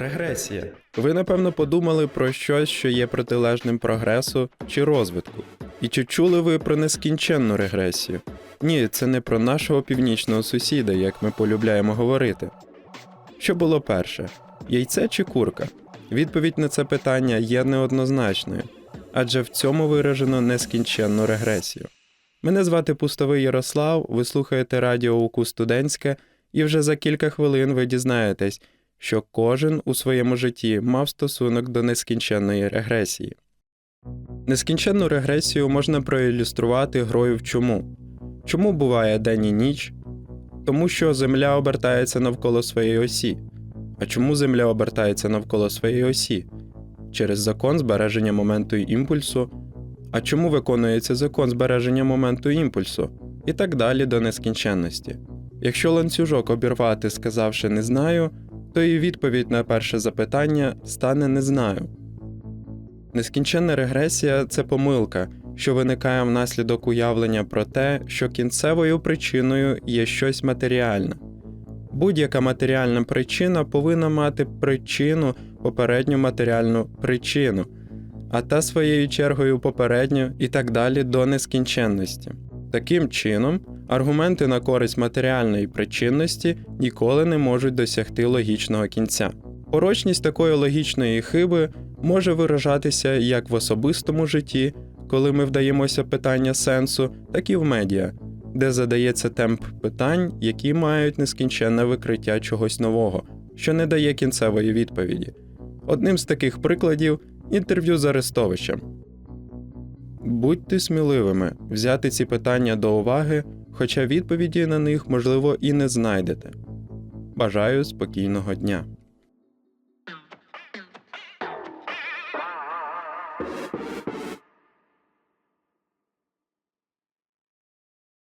Регресія. Ви напевно подумали про щось, що є протилежним прогресу чи розвитку. І чи чули ви про нескінченну регресію? Ні, це не про нашого північного сусіда, як ми полюбляємо говорити. Що було перше: яйце чи курка? Відповідь на це питання є неоднозначною, адже в цьому виражено нескінченну регресію. Мене звати Пустовий Ярослав, ви слухаєте радіо УКУ Студентське, і вже за кілька хвилин ви дізнаєтесь, що кожен у своєму житті мав стосунок до нескінченної регресії. Нескінченну регресію можна проілюструвати грою в чому. Чому буває день і ніч? Тому що Земля обертається навколо своєї осі. А чому Земля обертається навколо своєї осі? Через закон збереження моменту імпульсу. А чому виконується закон збереження моменту імпульсу? І так далі до нескінченності. Якщо ланцюжок обірвати, сказавши не знаю, то і відповідь на перше запитання стане не знаю. Нескінченна регресія це помилка, що виникає внаслідок уявлення про те, що кінцевою причиною є щось матеріальне. Будь-яка матеріальна причина повинна мати причину, попередню матеріальну причину, а та своєю чергою попередню і так далі до нескінченності. Таким чином, аргументи на користь матеріальної причинності ніколи не можуть досягти логічного кінця. Порочність такої логічної хиби може виражатися як в особистому житті, коли ми вдаємося питання сенсу, так і в медіа, де задається темп питань, які мають нескінченне викриття чогось нового, що не дає кінцевої відповіді. Одним з таких прикладів інтерв'ю з Арестовичем. Будьте сміливими взяти ці питання до уваги, хоча відповіді на них, можливо, і не знайдете. Бажаю спокійного дня.